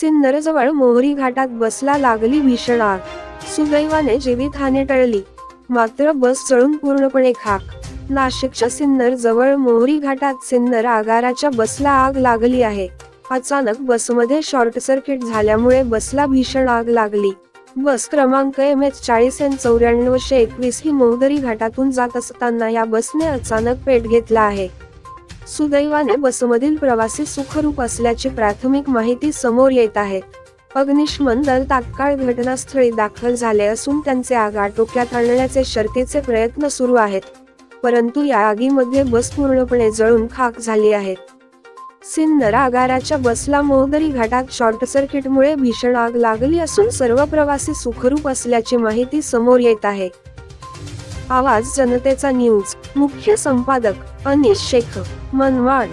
सिन्नरजवळ मोहरी घाटात बसला लागली भीषण आग. सुदैवाने जीवितहानी टळली. मात्र बस जळून पूर्णपणे खाक. नाशिकच्या सिन्नर जवळ मोहरी घाटात सिन्नर आगाराच्या बसला आग लागली आहे. अचानक बसमध्ये शॉर्ट सर्किट झाल्यामुळे बसला भीषण आग लागली. बस क्रमांक एम एच चाळीस एन चौऱ्याण्णवशे एकवीस ही मोहदरी घाटातून जात असताना या बसने अचानक पेट घेतला आहे. सुदैवाने बसमधील प्रवासी सुखरूप असल्याची प्राथमिक माहिती समोर येत आहे. अग्निशमन दल तात्काळ घटनास्थळी दाखल झाले असून त्यांचे आग आटोक्यात आणण्याचे शर्तीचे प्रयत्न सुरू आहेत. परंतु या आगीमध्ये बस पूर्णपणे जळून खाक झाली आहेत सिन्नर आगाराच्या बसला मोहदरी घाटात शॉर्ट सर्किटमुळे भीषण आग लागली असून सर्व प्रवासी सुखरूप असल्याची माहिती समोर येत आहे. आवाज जनतेचा न्यूज मुख्य संपादक अनिश शेख मनवाड.